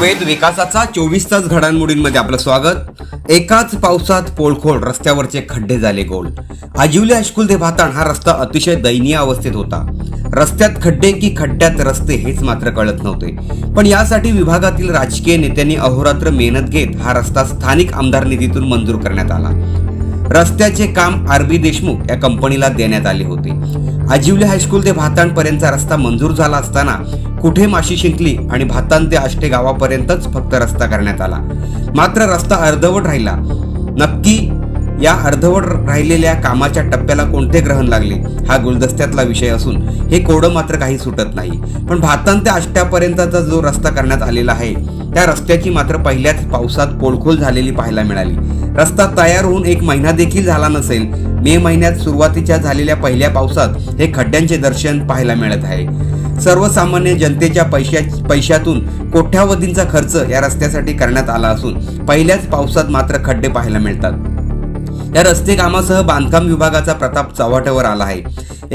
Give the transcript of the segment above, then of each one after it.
वेद विकासाचा चोवीस तास घडामोडींमध्ये आपलं स्वागत. एकाच पावसात पोळखोल रस्त्यावरचे खड्डे झाले गोल. आजिवले अश्कुल ते भाताण हा रस्ता अतिशय दयनीय अवस्थेत होता. रस्त्यात खड्डे की खड्ड्यात रस्ते हेच मात्र कळत नव्हते. पण यासाठी विभागातील राजकीय नेत्यांनी अहोरात्र मेहनत घेत हा रस्ता स्थानिक आमदार निधीतून मंजूर करण्यात आला. रस्त्याचे काम आरबी देशमुख या कंपनीला देण्यात आले होते. आजिवले हायस्कूल ते भातांडपर्यंतचा रस्ता मंजूर झाला असताना कुठे माशी शिंकली आणि भातान ते आष्टे गावापर्यंतच फक्त रस्ता करण्यात आला. मात्र रस्ता अर्धवट राहिला. नक्की या अर्धवट राहिलेल्या कामाच्या टप्प्याला कोणते ग्रहण लागले हा गुलदस्त्यातला विषय असून हे कोडं मात्र काही सुटत नाही. पण भाताण ते आष्ट्यापर्यंतचा जो रस्ता करण्यात आलेला आहे त्या रस्त्याची मात्र पहिल्याच पावसात पोलखोल झालेली पाहायला मिळाली. रस्ता तयार होऊन एक महिना देखील झाला नसेल मे महिन्यात सुरुवातीच्या झालेल्या पहिल्या पावसात हे खड्ड्यांचे दर्शन पाहायला मिळत आहे. सर्वसामान्य जनतेच्या पैशा पैशातून कोट्यावधींचा खर्च या रस्त्यासाठी करण्यात आला असून पहिल्याच पावसात मात्र खड्डे पाहायला मिळतात. या रस्ते कामासह बांधकाम विभागाचा प्रताप चव्हाट्यावर आला आहे.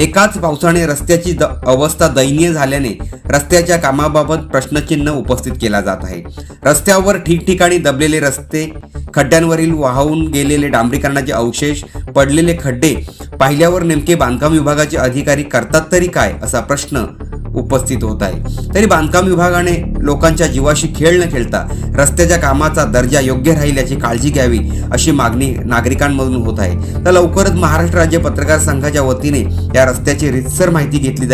एकाच पावसाने रस्त्याची द अवस्था दयनीय झाल्याने रस्त्याच्या कामाबाबत प्रश्नचिन्ह उपस्थित केला जात आहे. रस्त्यावर ठिकठिकाणी दबलेले रस्ते खड्ड्यांवरील वाहून गेलेले डांबरीकरणाचे अवशेष पडलेले खड्डे पाहिल्यावर नेमके बांधकाम विभागाचे अधिकारी करतात तरी काय असा प्रश्न उपस्थित होत आहे. तरी बांधकाम विभागाने लोकांच्या जीवाशी खेळ न खेळता रस्त्याच्या कामाचा दर्जा योग्य राहील याची काळजी घ्यावी अशी मागणी नागरिकांमधून होत आहे. तर लवकरच महाराष्ट्र राज्य पत्रकार संघाच्या वतीने या रस्त्याची रितसर माहिती घेतली जाईल.